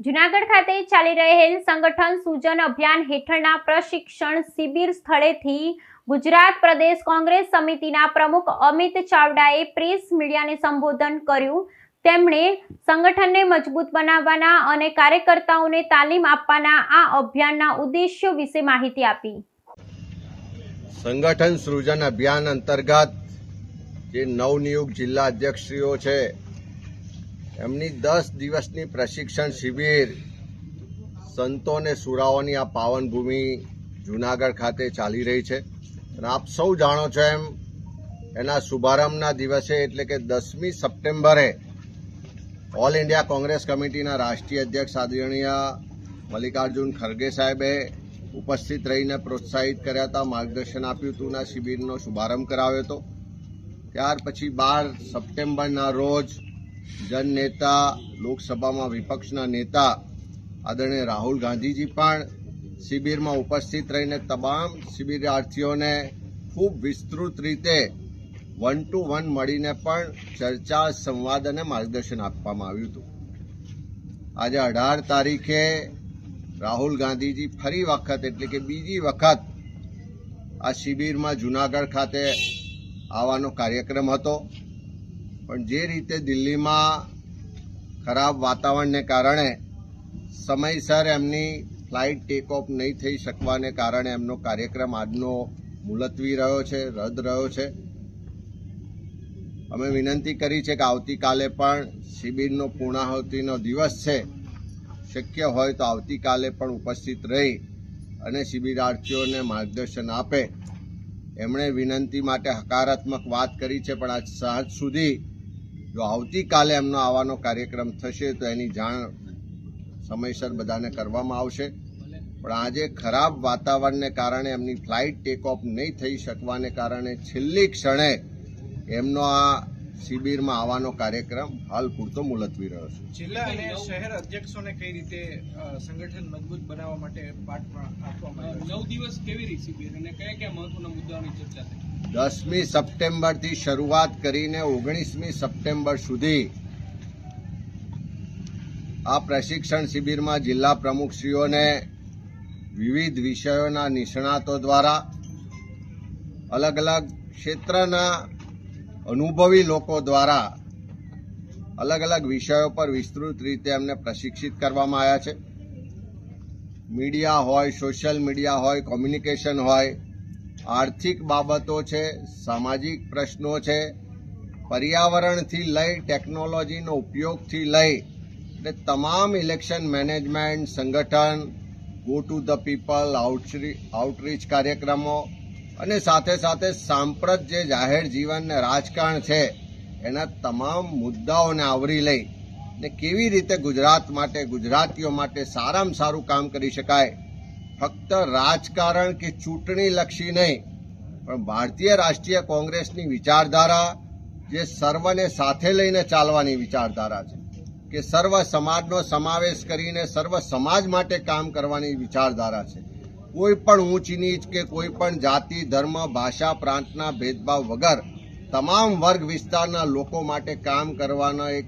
જુનાગઢ ખાતે ચાલી રહેલ સંગઠન સૂજન અભિયાન હેઠળના પ્રશિક્ષણ શિબિર સ્થળેથી ગુજરાત પ્રદેશ કોંગ્રેસ સમિતિના પ્રમુખ અમિત ચાવડાએ પ્રેસ મીડિયાને સંબોધન કર્યું. તેમણે સંગઠનને મજબૂત બનાવવાના અને કાર્યકર્તાઓને તાલીમ આપવાના આ અભિયાનના ઉદ્દેશ્યો વિશે માહિતી આપી. સંગઠન સૃજન અભિયાન અંતર્ગત જે નવનિયુક્ત જિલ્લા અધ્યક્ષશ્રીઓ છે એમની દસ દિવસની પ્રશિક્ષણ શિબિર સંતો અને સુરાઓની આ પાવનભૂમિ જુનાગઢ ખાતે ચાલી રહી છે. અને આપ સૌ જાણો છો એમ, એના શુભારંભના દિવસે એટલે કે દસમી સપ્ટેમ્બરે ઓલ ઇન્ડિયા કોંગ્રેસ કમિટીના રાષ્ટ્રીય અધ્યક્ષ આદરણીય મલ્લિકાર્જુન ખરગે સાહેબે ઉપસ્થિત રહીને પ્રોત્સાહિત કર્યા હતા, માર્ગદર્શન આપ્યું હતું શિબિરનો શુભારંભ કરાવ્યો હતો. ત્યાર પછી બાર સપ્ટેમ્બરના રોજ જનનેતા, લોકસભામાં વિપક્ષના નેતા, આદરણીય રાહુલ ગાંધીજી પણ શિબિરમાં ઉપસ્થિત રહીને તમામ શિબિરાર્થીઓને ખૂબ વિસ્તૃત રીતે વન ટુ વન મળીને પણ ચર્ચા, સંવાદ અને માર્ગદર્શન આપવામાં આવ્યું હતું. આજે અઢાર તારીખે રાહુલ ગાંધીજી ફરી વખત, એટલે કે બીજી વખત, આ શિબિરમાં જુનાગઢ ખાતે આવવાનો કાર્યક્રમ હતો. પણ જે રીતે દિલ્હીમાં ખરાબ વાતાવરણને કારણે સમયસર એમની ફ્લાઇટ ટેક ઓફ નહીં થઈ શકવાને કારણે એમનો કાર્યક્રમ આજનો મુલતવી રહ્યો છે, રદ રહ્યો છે. અમે વિનંતી કરી છે કે આવતીકાલે પણ શિબિરનો પૂર્ણાહુતિનો દિવસ છે, શક્ય હોય તો આવતીકાલે પણ ઉપસ્થિત રહી અને શિબિરાર્થીઓને માર્ગદર્શન આપે. એમણે વિનંતી માટે હકારાત્મક વાત કરી છે, પણ આજ સાંજ સુધી જો આવતીકાલે એમનો આવવાનો કાર્યક્રમ થશે તો એની જાણ સમયસર બધાને કરવામાં આવશે. પણ આજે ખરાબ વાતાવરણને કારણે એમની ફ્લાઇટ ટેક ઓફ નહીં થઈ શકવાને કારણે છેલ્લી ક્ષણે એમનો આ શિબિરમાં આવવાનો કાર્યક્રમ હાલ પૂરતો મુલતવી રહ્યો છે. જિલ્લા અને શહેર અધ્યક્ષોને કઈ રીતે સંગઠન મજબૂત બનાવવા માટે પાઠ આપવામાં આવ્યો નવ દિવસ કેવી રહી શિબિર અને કયા કયા મહત્વના મુદ્દાઓની ચર્ચા થઈ? દસમી સપ્ટેમ્બરથી શરૂઆત કરીને ઓગણીસમી સપ્ટેમ્બર સુધી આ પ્રશિક્ષણ શિબિરમાં જિલ્લા પ્રમુખશ્રીઓને વિવિધ વિષયોના નિષ્ણાતો દ્વારા અલગ અલગ ક્ષેત્રના અનુભવી લોકો દ્વારા અલગ અલગ વિષયો પર વિસ્તૃત રીતે એમને પ્રશિક્ષિત કરવામાં આવ્યા છે. મીડિયા હોય, સોશિયલ મીડિયા હોય, કોમ્યુનિકેશન હોય આર્થિક બાબતો છે, સામાજિક પ્રશ્નો છે, પર્યાવરણથી લઈ, ટેકનોલોજીનો ઉપયોગથી લઈ, એટલે તમામ ઇલેક્શન મેનેજમેન્ટ, સંગઠન, go to the people outreach કાર્યક્રમો અને સાથે સાથે સાંપ્રત જે જાહેર જીવનને રાજકારણ છે, એના તમામ મુદ્દાઓને આવરી લઈ ને કેવી રીતે ગુજરાત માટે, ગુજરાતીઓ માટે સારામાં સારું કામ કરી શકાય ફક્ત રાજકારણ કે ચૂંટણી લક્ષી નહીં, પણ ભારતીય રાષ્ટ્રીય કોંગ્રેસની વિચારધારા જે સર્વને સાથે લઈને ચાલવાની વિચારધારા છે, કે સર્વ સમાજનો સમાવેશ કરીને સર્વ સમાજ માટે કામ કરવાની વિચારધારા છે. કોઈ પણ ઊંચ નીચ કે કોઈ પણ જાતિ, ધર્મ, ભાષા, પ્રાંતના ભેદભાવ વગર તમામ વર્ગ વિસ્તારના લોકો માટે કામ કરવાના એક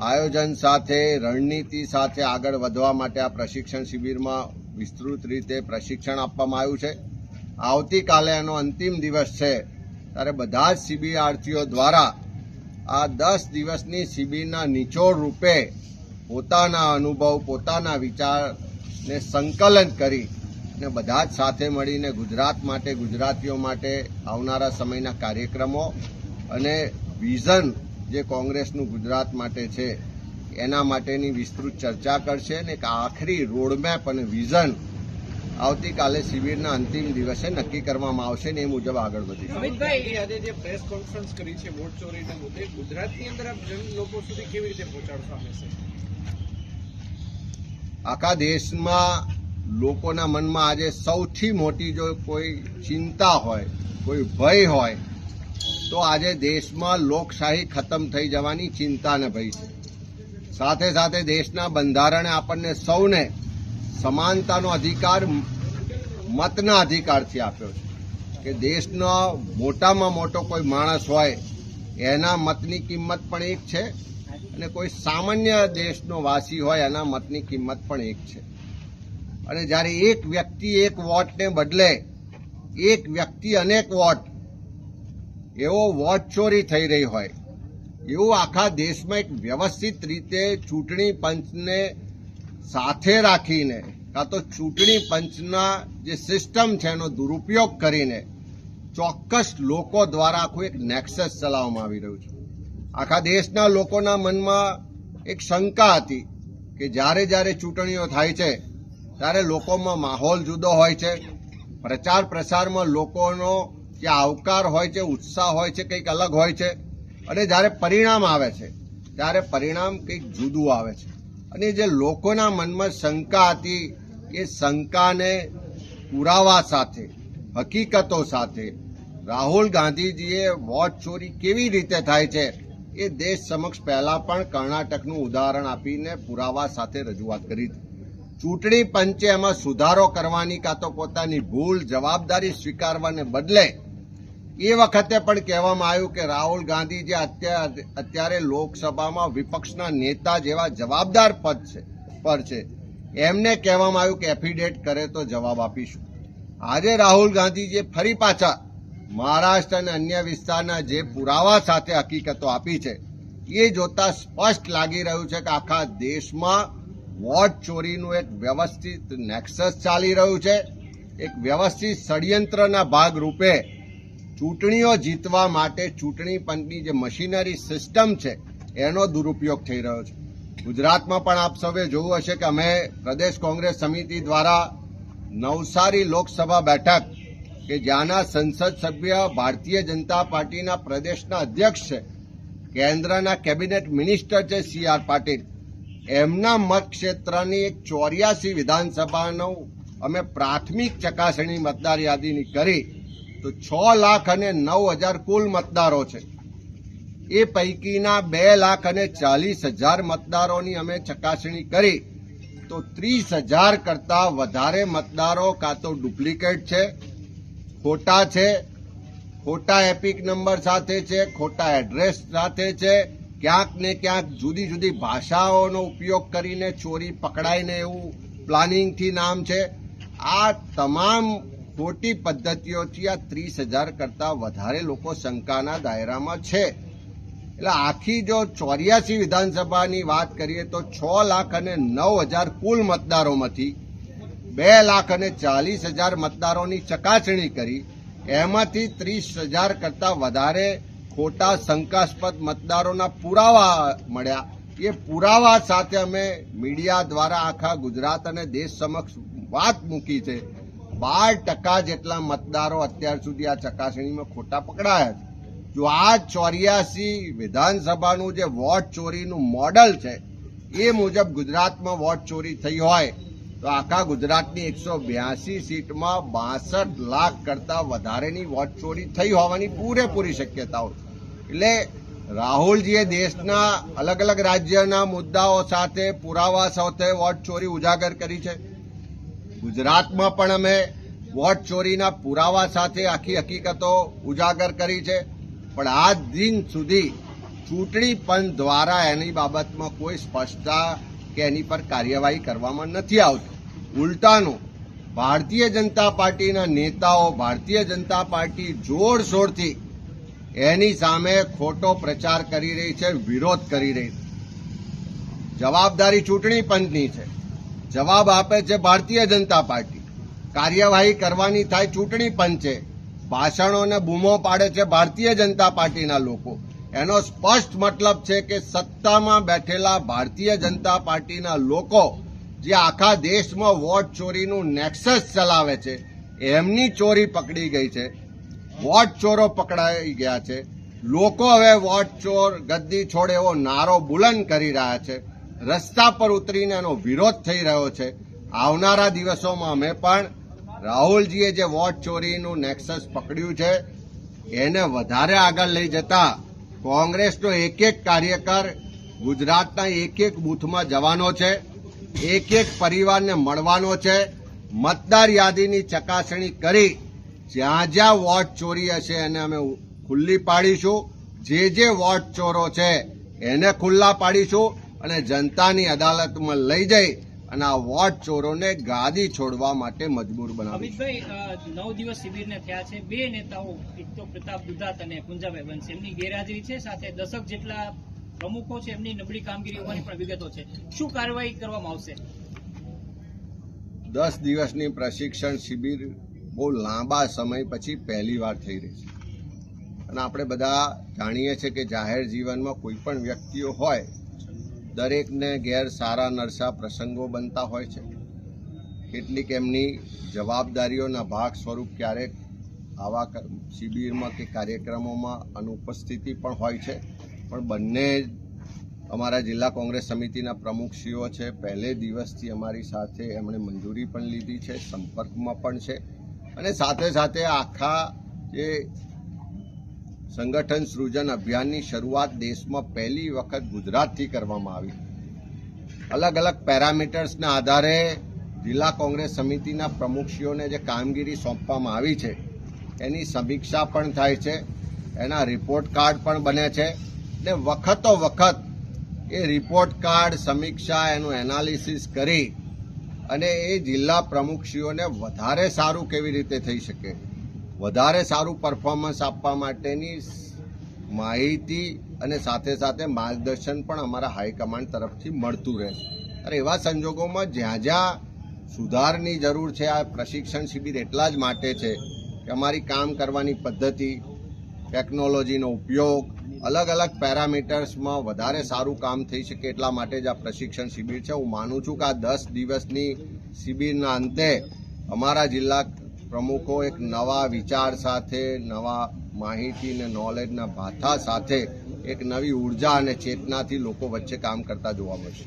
આયોજન સાથે, રણનીતિ સાથે આગળ વધવા માટે આ પ્રશિક્ષણ શિબિરમાં વિસ્તૃત રીતે પ્રશિક્ષણ આપવામાં આવ્યું છે. આવતીકાલે એનો અંતિમ દિવસ છે. ત્યારે બધા જ સીબીઆરટીઓ દ્વારા આ દસ દિવસની શિબિરના નિચોડ રૂપે પોતાના અનુભવ, પોતાના વિચારને સંકલન કરી અને બધા જ સાથે મળીને ગુજરાત માટે, ગુજરાતીઓ માટે આવનારા સમયના કાર્યક્રમો અને વિઝન જે કોંગ્રેસનું ગુજરાત માટે છે એના માટેની વિસ્તૃત ચર્ચા કરશે અને એક આખરી રોડમેપ અને વિઝન આવતીકાલે શિબિરના અંતિમ દિવસે નક્કી કરવામાં આવશે ને એ મુજબ આગળ વધીશું. અમિતભાઈ આજે જે પ્રેસ કોન્ફરન્સ કરી છે વોટ ચોરીના મુદ્દે ગુજરાતની અંદર આપ જન લોકો સુધી કેવી રીતે પહોંચાડશો આ આખા દેશમાં લોકોના મનમાં આજે સૌથી મોટી જો કોઈ ચિંતા હોય કોઈ ભય હોય તો આજે દેશમાં લોકશાહી ખતમ થઈ જવાની ચિંતાને ભય છે સાથે સાથે દેશના બંધારણે આપણને સૌને સમાનતાનો અધિકાર, મતના અધિકારથી આપ્યો છે. કે દેશનો મોટામાં મોટો કોઈ માણસ હોય, એના મતની કિંમત પણ એક છે અને કોઈ સામાન્ય દેશનો વાસી હોય, એના મતની કિંમત પણ એક છે. અને જ્યારે એક વ્યક્તિ એક વોટને બદલે, એક વ્યક્તિ અનેક વોટ, એવો વોટ ચોરી થઈ રહી હોય એવું આખા દેશમાં એક વ્યવસ્થિત રીતે ચૂંટણી પંચને સાથે રાખીને, કાં તો ચૂંટણી પંચના જે સિસ્ટમ છે એનો દુરુપયોગ કરીને ચોક્કસ લોકો દ્વારા આખું એક નેક્સસ ચલાવવામાં આવી રહ્યું છે. આખા દેશના લોકોના મનમાં એક શંકા હતી કે જ્યારે જ્યારે ચૂંટણીઓ થાય છે, ત્યારે લોકોમાં માહોલ જુદો હોય છે, પ્રચાર પ્રસારમાં લોકોનો જે આવકાર હોય છે, ઉત્સાહ હોય છે, કંઈક અલગ હોય છે અને જ્યારે પરિણામ આવે છે, ત્યારે પરિણામ કંઈક જુદું આવે છે. અને જે લોકોના મનમાં શંકા હતી, એ શંકાને પુરાવા સાથે, હકીકતો સાથે, રાહુલ ગાંધીજીએ વોટ ચોરી કેવી રીતે થાય છે, એ દેશ સમક્ષ પહેલાં પણ કર્ણાટકનું ઉદાહરણ આપીને પુરાવા સાથે રજૂઆત કરી હતી. ચૂંટણી પંચે એમાં સુધારો કરવાની કાં તો પોતાની ભૂલ, જવાબદારી સ્વીકારવાને બદલે એ વખતે પણ કહેવામાં આવ્યું કે રાહુલ ગાંધી જે અત્યારે લોકસભામાં વિપક્ષના નેતા જેવા જવાબદાર પદ છે, પર છે. એમને કહેવામાં આવ્યું કે એફિડેટ કરે તો જવાબ આપીશું. આજે રાહુલ ગાંધીજીએ ફરી પાછા મહારાષ્ટ્ર અને અન્ય વિસ્તારના જે પુરાવા સાથે હકીકતો આપી છે, એ જોતા સ્પષ્ટ લાગી રહ્યું છે કે આખા દેશમાં વોટ ચોરીનું એક વ્યવસ્થિત નેક્સસ ચાલી રહ્યું છે. એક વ્યવસ્થિત ષડયંત્રના ભાગ રૂપે ચૂંટણીઓ જીતવા માટે ચૂંટણી પંચની જે મશીનરી સિસ્ટમ છે, એનો દુરુપયોગ થઈ રહ્યો છે. ગુજરાતમાં પણ આપ સૌએ જોયું હશે કે અમે પ્રદેશ કોંગ્રેસ સમિતિ દ્વારા નવસારી લોકસભા બેઠક, કે જ્યાંના સંસદ સભ્ય ભારતીય જનતા પાર્ટીના પ્રદેશના અધ્યક્ષ છે, કેન્દ્રના કેબિનેટ મિનિસ્ટર છે સી આર પાટીલ. એમના મતક્ષેત્રની એક ચોર્યાસી વિધાનસભાનું અમે પ્રાથમિક ચકાસણી મતદાર યાદીની કરી તો છ લાખ અને નવ હજાર કુલ મતદારો છે. એ પૈકીના બે લાખ અને ચાલીસ હજાર મતદારોની અમે ચકાસણી કરી. તો ત્રીસ હજાર કરતા વધારે મતદારો કાં તો ડુપ્લિકેટ છે, ખોટા છે, ખોટા એપિક નંબર સાથે છે, ખોટા એડ્રેસ સાથે છે, ક્યાંક ને ક્યાંક જુદી જુદી ભાષાઓનો ઉપયોગ કરીને ચોરી પકડાઈને એવું પ્લાનિંગથી નામ છે. આ તમામ ખોટી પદ્ધતિઓથી આ ત્રીસ હજાર કરતાં વધારે લોકો શંકાના દાયરામાં છે. એટલે આખી જો ચોર્યાસી વિધાનસભાની વાત કરીએ તો છ લાખ અને નવ હજાર કુલ મતદારોમાંથી બે લાખ અને ચાલીસ હજાર મતદારોની ચકાસણી કરી. એમાંથી ત્રીસ હજાર કરતાં વધારે ખોટા શંકાસ્પદ મતદારોના પુરાવા મળ્યા. એ પુરાવા સાથે અમે મીડિયા દ્વારા આખા ગુજરાત અને દેશ સમક્ષ વાત મૂકી છે. બાર ટકા જેટલા મતદારો અત્યાર સુધી આ ચકાસણીમાં ખોટા પકડાયા છે. જો આ ચોર્યાસી વિધાનસભાનું જે વોટ ચોરીનું મોડલ છે, એ મુજબ ગુજરાતમાં વોટ ચોરી થઈ હોય, તો આખા ગુજરાતની એકસો બ્યાસી સીટમાં બાસઠ લાખ કરતા વધારેની વોટ ચોરી થઈ હોવાની પૂરેપૂરી શક્યતાઓ એટલે રાહુલજીએ દેશના અલગ અલગ રાજ્યના મુદ્દાઓ સાથે પુરાવા સાથે વોટ ચોરી ઉજાગર કરી છે. ગુજરાતમાં પણ અમે વોટ ચોરીના પુરાવા સાથે આખી હકીકતો ઉજાગર કરી છે. પણ આ દિન સુધી ચૂંટણી પંચ દ્વારા એની બાબતમાં કોઈ સ્પષ્ટતા કે એની પર કાર્યવાહી કરવામાં નથી આવતી. ઉલટાનું, ભારતીય જનતા પાર્ટીના નેતાઓ ભારતીય જનતા પાર્ટી જોરશોરથી એની સામે ખોટો પ્રચાર કરી રહી છે, વિરોધ કરી રહી છે. જવાબદારી ચૂંટણી પંચની છે. જવાબ આપે છે ભારતીય જનતા પાર્ટી. કાર્યવાહી કરવાની થાય ચૂંટણી પંચે. ભાષણોને બૂમો પાડે છે ભારતીય જનતા પાર્ટીના લોકો. એનો સ્પષ્ટ મતલબ છે કે સત્તામાં બેઠેલા ભારતીય જનતા પાર્ટીના લોકો જે આખા દેશમાં વોટ ચોરીનું નેક્સસ ચલાવે છે, એમની ચોરી પકડી ગઈ છે. વોટ ચોરો પકડાઈ ગયા છે. લોકો હવે વોટ ચોર ગદ્દી છોડ એવો નારો બુલંદ કરી રહ્યા છે. રસ્તા પર ઉતરીને એનો વિરોધ થઈ રહ્યો છે. આવનારા દિવસોમાં અમે પણ રાહુલજીએ જે વોટ ચોરીનું નેક્સસ પકડ્યું છે, એને વધારે આગળ લઈ જતા કોંગ્રેસનો એક એક કાર્યકર ગુજરાતના એક એક બૂથમાં જવાનો છે એક એક પરિવારને મળવાનો છે. મતદાર યાદીની ચકાસણી કરી જ્યાં જ્યાં વોટ ચોરી હશે એને અમે ખુલ્લી પાડીશું. જે જે વોટ ચોરો છે એને ખુલ્લા પાડીશું. અને જનતાની અદાલતમાં લઈ જઈ અને આ વોટ ચોરોને ગાદી છોડવા માટે મજબૂર બનાવી નવ દિવસ શિબિરને થયા છે. બે નેતાઓ એક તો પ્રતાપ દુધાત અને પુંજાભાઈ બંસ એમની ગેરહાજરી છે. સાથે દશક જેટલા પ્રમુખો છે એમની નબળી કામગીરી હોવાની પણ વિગતો છે. શું કાર્યવાહી કરવામાં આવશે? દસ દિવસની પ્રશિક્ષણ શિબિર બહુ લાંબા સમય પછી પહેલી વાર થઈ રહી છે. અને આપણે બધા જાણીએ છીએ કે જાહેર જીવનમાં કોઈ પણ વ્યક્તિઓ હોય દરેકને ગેર સારા નરસા પ્રસંગો બનતા હોય છે. કેટલીક એમની જવાબદારીઓના ભાગ સ્વરૂપ ક્યારેક આવા શિબિરમાં કે કાર્યક્રમોમાં અનુપસ્થિતિ પણ હોય છે. પણ બંને અમારા જિલ્લા કોંગ્રેસ સમિતિના પ્રમુખશ્રીઓ છે. પહેલે દિવસથી અમારી સાથે એમણે મંજૂરી પણ લીધી છે, સંપર્કમાં પણ છે. અને સાથે સાથે આખા જે સંગઠન સૃજન અભિયાનની શરૂઆત દેશમાં પહેલી વખત ગુજરાતથી કરવામાં આવી. અલગ અલગ પેરામીટર્સના આધારે જિલ્લા કોંગ્રેસ સમિતિના પ્રમુખશ્રીઓને જે કામગીરી સોંપવામાં આવી છે, એની સમીક્ષા પણ થાય છે, એના રિપોર્ટ કાર્ડ પણ બને છે ને વખતો વખત એ રિપોર્ટ કાર્ડ, સમીક્ષા, એનું એનાલિસિસ કરી અને એ જિલ્લા પ્રમુખશ્રીઓને વધારે સારું કેવી રીતે થઈ શકે? વધારે સારું પરફોર્મન્સ આપવા માટેની માહિતી અને સાથે સાથે માર્ગદર્શન પણ અમારા હાઈકમાન્ડ તરફથી મળતું રહે છે. અને એવા સંજોગોમાં જ્યાં જ્યાં સુધારની જરૂર છે, આ પ્રશિક્ષણ શિબિર એટલા જ માટે છે કે અમારી કામ કરવાની પદ્ધતિ ટેકનોલોજીનો ઉપયોગ, અલગ અલગ પેરામીટર્સમાં વધારે સારું કામ થઈ શકે એટલા માટે જ આ પ્રશિક્ષણ શિબિર છે. હું માનું છું કે આ દસ દિવસની શિબિરના અંતે અમારા જિલ્લા પ્રમુખો એક નવા વિચાર સાથે, નવા માહિતી અને નોલેજના ભાથા સાથે એક નવી ઊર્જા અને ચેતનાથી લોકો વચ્ચે કામ કરતા જોવા મળશે.